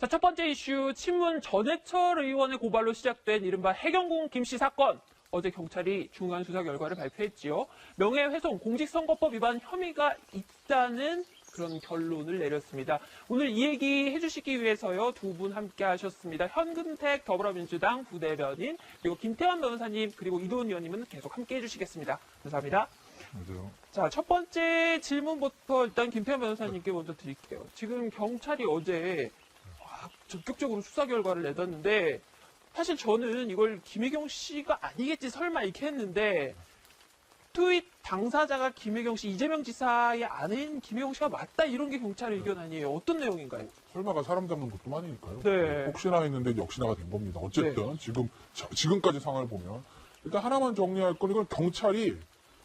자, 첫 번째 이슈, 친문 전해철 의원의 고발로 시작된 이른바 해경궁 김씨 사건. 어제 경찰이 중간 수사 결과를 발표했지요. 명예훼손, 공직선거법 위반 혐의가 있다는 그런 결론을 내렸습니다. 오늘 이 얘기 해주시기 위해서요, 두 분 함께 하셨습니다. 현근택 더불어민주당 부대변인, 그리고 김태환 변호사님, 그리고 이도훈 의원님은 계속 함께 해주시겠습니다. 감사합니다. 맞아요. 자, 첫 번째 질문부터 일단 김태현 변호사님께 먼저 드릴게요. 지금 경찰이 어제 와, 적극적으로 수사 결과를 내놨는데 사실 저는 이걸 김혜경 씨가 아니겠지 설마 이렇게 했는데 트윗 당사자가 김혜경 씨, 이재명 지사의 아내인 김혜경 씨가 맞다 이런 게 경찰 의견 아니에요. 어떤 내용인가요? 설마가 사람 잡는 것도 많으니까요. 네. 혹시나 했는데 역시나가 된 겁니다. 어쨌든 지금 자- 지금까지 상황을 보면 일단 하나만 정리할 건 이건 경찰이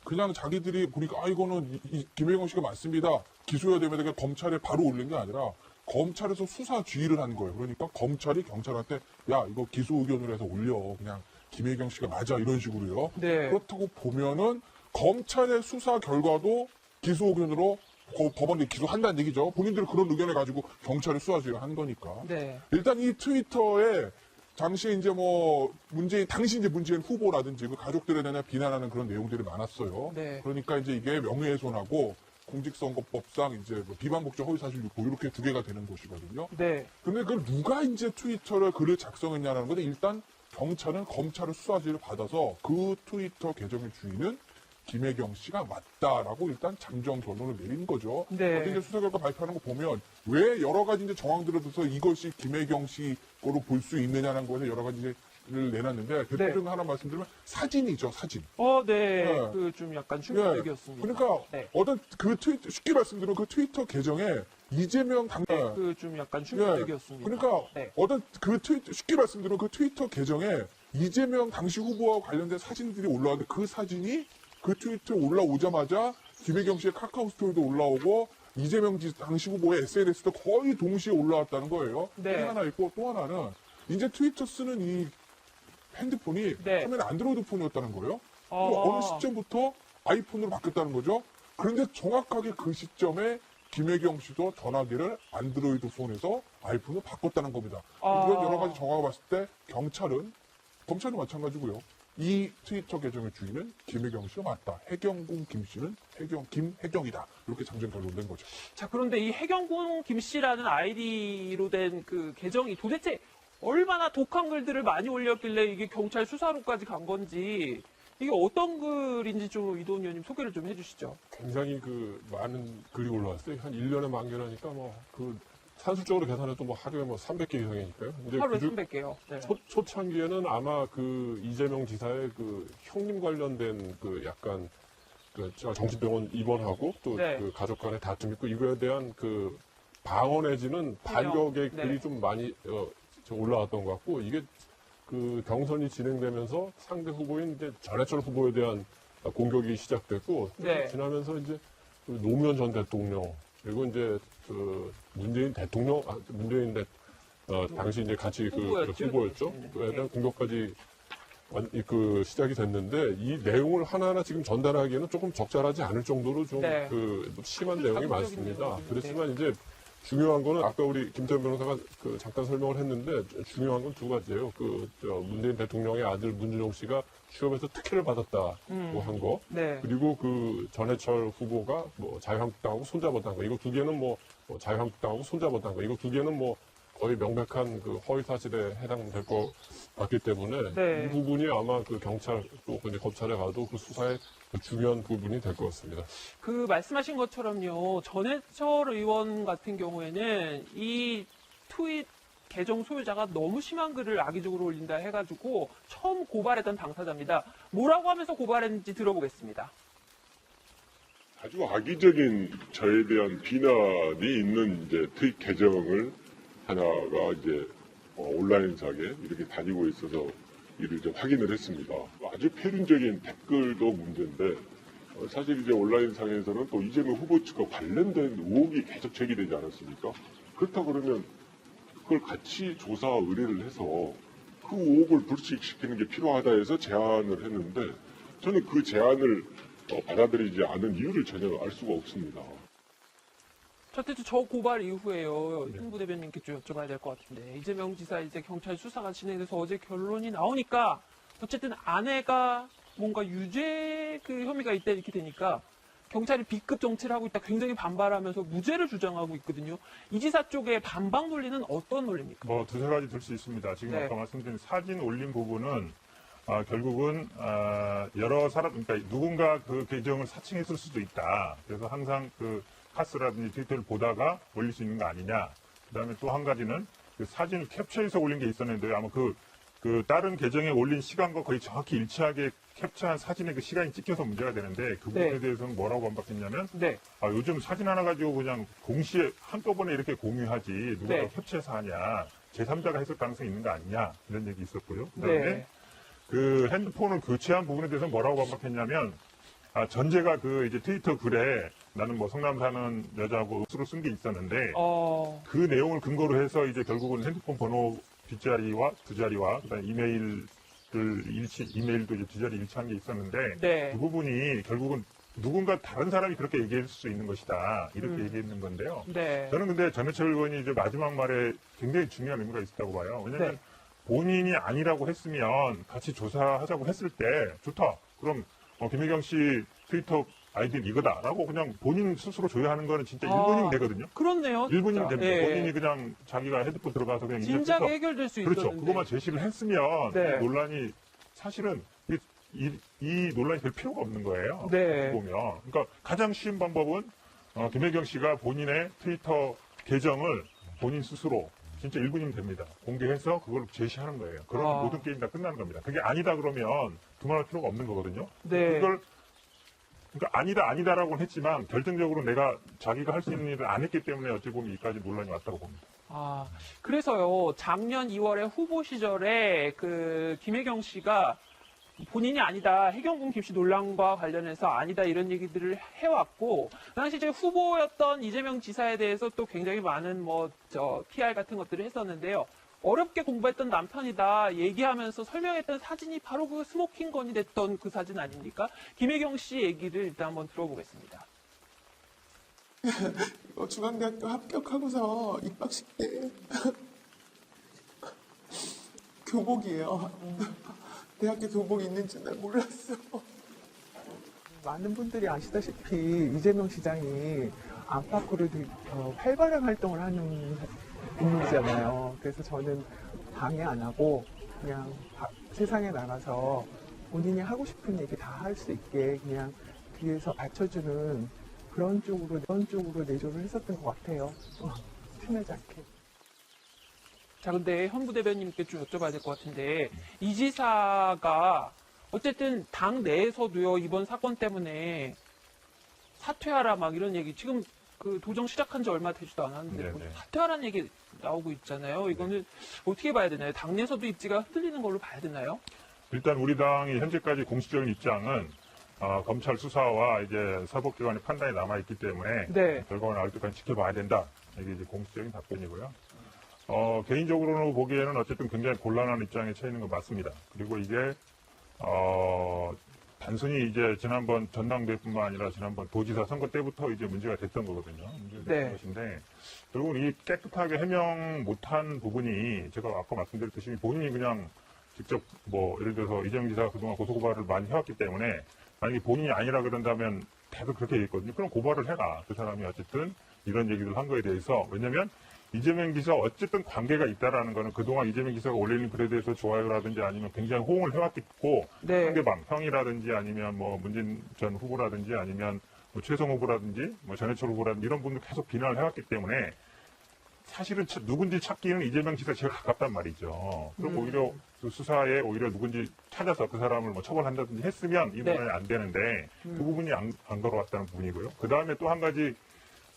그냥 자기들이 보니까 아 이거는 이- 이 김혜경 씨가 맞습니다. 기소해야. 그러니까 검찰에 바로 올린 게 아니라 검찰에서 수사 지휘를 한 거예요. 그러니까 검찰이 경찰한테 야 이거 기소 의견으로 해서 올려 그냥 김혜경 씨가 맞아 이런 식으로요. 네. 그렇다고 보면은 검찰의 수사 결과도 기소 의견으로 거- 법원에 기소한다는 얘기죠. 본인들이 그런 의견을 가지고 경찰에 수사 지휘를 한 거니까. 네. 일단 이 트위터에 당시에 이제 뭐 문재인 당시 이제 문재인 후보라든지 그 가족들에 대한 비난하는 그런 내용들이 많았어요. 네. 그러니까 이제 이게 명예훼손하고 공직선거법상 이제 뭐 비방 목적 허위사실 유포 이렇게 두 개가 되는 것이거든요. 네. 근데 그걸 누가 이제 트위터를 글을 작성했냐는 건데 일단 경찰은 검찰의 수사지를 받아서 그 트위터 계정의 주인은 김혜경 씨가 맞다라고 일단 잠정 결론을 내린 거죠. 네. 어제 이제 수사 결과 발표하는 거 보면 왜 여러 가지 이제 정황들을 들어서 이것이 김혜경 씨 거로 볼 수 있느냐는 거에서 여러 가지를 내놨는데 대표적으로 하나 말씀드리면 사진이죠, 사진. 어, 네. 네. 그 좀 약간 예. 충격적이었습니다. 그러니까 네. 어떤 그 트위터 쉽게 말씀드리면 그 트위터 계정에 이재명 당그좀 약간 충격적이었습니다. 그러니까 네. 어떤 그 트위터 쉽게 말씀드리면 그 트위터 계정에 이재명 당시 후보와 관련된 사진들이 올라왔는데 그 사진이 그 트위터에 올라오자마자 김혜경 씨의 카카오 스토리도 올라오고 이재명 지- 당시 후보의 SNS도 거의 동시에 올라왔다는 거예요. 네. 하나 있고 또 하나는 이제 트위터 쓰는 이 핸드폰이 네. 처음에는 안드로이드 폰이었다는 거예요. 어. 그리고 어느 시점부터 아이폰으로 바뀌었다는 거죠. 그런데 정확하게 그 시점에 김혜경 씨도 전화기를 안드로이드 폰에서 아이폰으로 바꿨다는 겁니다. 아. 이런 여러 가지 정황을 봤을 때 경찰은 검찰도 마찬가지고요. 이 트위터 계정의 주인은 김혜경 씨가 맞다. 해경궁 김 씨는 해경 김해경이다. 이렇게 장전 결론된 거죠. 자, 그런데 이 해경군 김 씨라는 아이디로 된 그 계정이 도대체 얼마나 독한 글들을 많이 올렸길래 이게 경찰 수사로까지 간 건지 이게 어떤 글인지 좀 이도훈 의원님 소개를 좀 해주시죠. 굉장히 그 많은 글이 올라왔어요. 한 1년에 만 개라니까 뭐그 산술적으로 계산해도 뭐 하루에 뭐 300개 이상이니까요. 근데 하루에 그중 300개요. 네. 초, 초창기에는 아마 그 이재명 지사의 그 형님 관련된 그 약간 그 정신병원 입원하고 또그 네. 가족 간의 다툼 있고 이거에 대한 그 방어 내지는 반격의 네. 글이 좀 많이 어, 좀 올라왔던 것 같고 이게 그 경선이 진행되면서 상대 후보인 이제 전해철 후보에 대한 공격이 시작됐고 네. 지나면서 이제 그 노무현 전 대통령 그리고 이제 그 문재인 대통령 아, 문재인 대 어, 당시 이제 같이 그 후보였죠. 후보였죠. 네. 그에 대한 공격까지 그 시작이 됐는데 이 내용을 하나하나 지금 전달하기에는 조금 적절하지 않을 정도로 좀 네. 그 심한 내용이 많습니다. 그렇지만 이제 중요한 거는 아까 우리 김태현 변호사가 그 잠깐 설명을 했는데 중요한 건 두 가지예요. 그저 문재인 대통령의 아들 문준용 씨가 취업에서 특혜를 받았다고 음. 한 거. 네. 그리고 그 전해철 후보가 뭐 자유한국당하고 손잡았다는 거. 이거 두 개는 뭐, 뭐 자유한국당하고 손잡았다는 거. 이거 두 개는 뭐 거의 명백한 그 허위 사실에 해당될 것 같기 때문에 네. 이 부분이 아마 그 경찰 또 이제 검찰에 가도 그 수사의 그 중요한 부분이 될 것 같습니다. 그 말씀하신 것처럼요. 전해철 의원 같은 경우에는 이 트윗 계정 소유자가 너무 심한 글을 악의적으로 올린다 해가지고 처음 고발했던 당사자입니다. 뭐라고 하면서 고발했는지 들어보겠습니다. 아주 악의적인 저에 대한 비난이 있는 이제 트윗 계정을 하나가 이제 어, 온라인상에 이렇게 다니고 있어서 이를 이제 확인을 했습니다. 아주 표준적인 댓글도 문제인데 어, 사실 이제 온라인상에서는 또 이재명 후보 측과 관련된 의혹이 계속 제기되지 않았습니까? 그렇다 그러면 그걸 같이 조사 의뢰를 해서 그 의혹을 불식시키는 게 필요하다 해서 제안을 했는데 저는 그 제안을 어, 받아들이지 않은 이유를 전혀 알 수가 없습니다. 자, 어쨌든 저 고발 이후에요. 네. 홍 부 대변님께 좀 여쭤봐야 될 것 같은데 이재명 지사 이제 경찰 수사가 진행돼서 어제 결론이 나오니까 어쨌든 아내가 뭔가 유죄 그 혐의가 있다 이렇게 되니까 경찰이 B급 정치를 하고 있다 굉장히 반발하면서 무죄를 주장하고 있거든요. 이 지사 쪽의 반박 논리는 어떤 논리입니까? 뭐 두세 가지 들 수 있습니다. 지금 네. 아까 말씀드린 사진 올린 부분은 아, 결국은 아, 여러 사람, 그러니까 누군가 그 계정을 사칭했을 수도 있다. 그래서 항상 그 카스라든지 트위터를 보다가 올릴 수 있는 거 아니냐. 그 다음에 또 한 가지는 그 사진을 캡처해서 올린 게 있었는데 아마 그, 그 다른 계정에 올린 시간과 거의 정확히 일치하게 캡처한 사진의 그 시간이 찍혀서 문제가 되는데 그 부분에 네. 대해서는 뭐라고 반박했냐면 네, 아, 요즘 사진 하나 가지고 그냥 동시에 한꺼번에 이렇게 공유하지 누가 네. 캡처해서 하냐 제3자가 했을 가능성이 있는 거 아니냐 이런 얘기 있었고요. 그 다음에 네, 그 핸드폰을 교체한 부분에 대해서 뭐라고 반박했냐면 아, 전제가 그 이제 트위터 글에 나는 뭐 성남 사는 여자하고 수로 쓴 게 있었는데 어, 그 내용을 근거로 해서 이제 결국은 핸드폰 번호 뒷자리와 두 자리와 그다음에 이메일을 일치 이메일도 이제 두 자리 일치한 게 있었는데 네, 그 부분이 결국은 누군가 다른 사람이 그렇게 얘기할 수 있는 것이다. 이렇게 음. 얘기했는 건데요. 네, 저는 근데 전해철 의원이 이제 마지막 말에 굉장히 중요한 의미가 있다고 봐요. 왜냐하면 네. 본인이 아니라고 했으면 같이 조사하자고 했을 때 좋다. 그럼 어, 김혜경 씨 트위터 아이디는 이거다라고 그냥 본인 스스로 조회하는 거는 진짜 아, 1분이면 되거든요. 그렇네요. 1분이면 진짜. 됩니다. 예. 본인이 그냥 자기가 헤드폰 들어가서 그냥 진작에 입력해서 해결될 수 그렇죠. 있었는데. 그것만 제시를 했으면 네. 이 논란이 사실은 이, 이, 이 논란이 될 필요가 없는 거예요. 네. 보면. 그러니까 가장 쉬운 방법은 어, 김혜경 씨가 본인의 트위터 계정을 본인 스스로 진짜 1분이면 됩니다. 공개해서 그걸 제시하는 거예요. 그럼 아. 모든 게임 다 끝나는 겁니다. 그게 아니다 그러면 두말할 필요가 없는 거거든요. 네. 그걸 그러니까 아니다 아니다라고 했지만 결정적으로 내가 자기가 할 수 있는 일을 안 했기 때문에 어찌 보면 이까지 논란이 왔다고 봅니다. 아, 그래서요, 작년 2월에 후보 시절에 그 김혜경 씨가 본인이 아니다, 해경군 김씨 논란과 관련해서 아니다 이런 얘기들을 해왔고, 그 당시 이제 후보였던 이재명 지사에 대해서 또 굉장히 많은 뭐, 저, PR 같은 것들을 했었는데요. 어렵게 공부했던 남편이다 얘기하면서 설명했던 사진이 바로 그 스모킹 건이 됐던 그 사진 아닙니까? 김혜경 씨 얘기를 일단 한번 들어보겠습니다. 어, 중앙대학교 합격하고서 입학식 때 교복이에요. 대학교 교복이 있는지 난 몰랐어. 많은 분들이 아시다시피 이재명 시장이 안팎으로 어, 활발한 활동을 하는 인물이잖아요. 그래서 저는 방해 안 하고 그냥 바- 세상에 나가서 본인이 하고 싶은 얘기 다 할 수 있게 그냥 뒤에서 받쳐주는 그런 쪽으로 그런 쪽으로 내조를 했었던 것 같아요. 어, 티내지. 자, 근데 현 부 대변님께 좀 여쭤봐야 될 것 같은데, 이 지사가 어쨌든 당 내에서도요, 이번 사건 때문에 사퇴하라 막 이런 얘기, 지금 그 도정 시작한 지 얼마 되지도 않았는데, 뭐 네네. 사퇴하라는 얘기 나오고 있잖아요. 이거는 어떻게 봐야 되나요? 당내에서도 입지가 흔들리는 걸로 봐야 되나요? 일단 우리 당이 현재까지 공식적인 입장은 어, 검찰 수사와 이제 사법기관의 판단이 남아 있기 때문에 네. 결과가 나올 때까지 지켜봐야 된다. 이게 이제 공식적인 답변이고요. 어, 개인적으로는 보기에는 어쨌든 굉장히 곤란한 입장에 처해 있는 건 맞습니다. 그리고 이게 어, 단순히 이제 지난번 전당대회뿐만 아니라 지난번 도지사 선거 때부터 이제 문제가 됐던 거거든요. 문제가 됐던 네. 것인데 결국은 이 깨끗하게 해명 못한 부분이 제가 아까 말씀드렸듯이 본인이 그냥 직접 뭐 예를 들어서 이재명 지사가 그동안 고소고발을 많이 해왔기 때문에 만약에 본인이 아니라 그런다면 계속 그렇게 얘기했거든요. 그럼 고발을 해라. 그 사람이 어쨌든 이런 얘기를 한 거에 대해서 왜냐면 이재명 기사 어쨌든 관계가 있다라는 거는 그동안 이재명 기사가 올리는 글에 대해서 좋아요라든지 아니면 굉장히 호응을 해왔겠고 네. 상대방 형이라든지 아니면 뭐 문재인 전 후보라든지 아니면 뭐 최성 후보라든지 뭐 전해철 후보라든지 이런 분들 계속 비난을 해왔기 때문에 사실은 차- 누군지 찾기는 이재명 지사 제일 가깝단 말이죠. 그럼 음. 오히려 그 수사에 오히려 누군지 찾아서 그 사람을 뭐 처벌한다든지 했으면 이 네. 논란이 안 되는데 음. 그 부분이 안, 안 걸어왔다는 부분이고요. 그 다음에 또 한 가지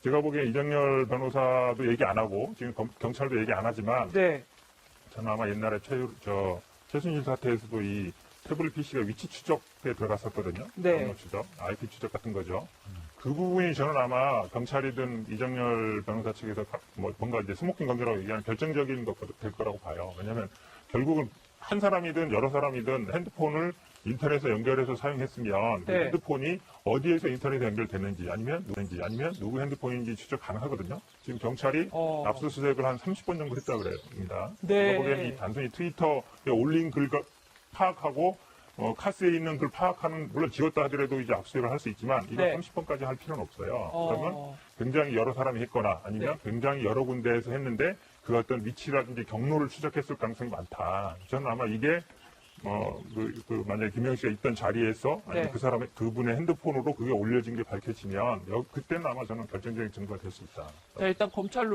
제가 보기엔 이정열 변호사도 얘기 안 하고 지금 검- 경찰도 얘기 안 하지만 네. 저는 아마 옛날에 최, 저, 최순실 사태에서도 이 태블릿 PC가 위치 추적에 들어갔었거든요. 네. 경로 추적, IP 추적 같은 거죠. 그 부분이 저는 아마 경찰이든 이정열 변호사 측에서 가- 뭐 뭔가 이제 스모킹 건드라고 얘기하는 결정적인 것 될 거라고 봐요. 왜냐하면 결국은 한 사람이든 여러 사람이든 핸드폰을 인터넷에 연결해서 사용했으면 그 네. 핸드폰이 어디에서 인터넷에 연결됐는지 아니면 누군지 아니면 누구 핸드폰인지 추적 가능하거든요. 지금 경찰이 어. 압수수색을 한 30번 정도 했다고 그럽니다. 네. 보기에는 이 단순히 트위터에 올린 글 파악하고 어, 카스에 있는 글 파악하는 물론 지웠다 하더라도 이제 압수수색을 할 수 있지만 이거 네. 30번까지 할 필요는 없어요. 어. 그러면 굉장히 여러 사람이 했거나 아니면 네. 굉장히 여러 군데에서 했는데 그 어떤 위치라든지 경로를 추적했을 가능성이 많다. 저는 아마 이게 어, 그, 그 만약에 김영 씨가 있던 자리에서 아니면 네. 그 사람의 그분의 핸드폰으로 그게 올려진 게 밝혀지면 여- 그때는 아마 저는 결정적인 증거가 될 수 있다. 자, 일단 검찰로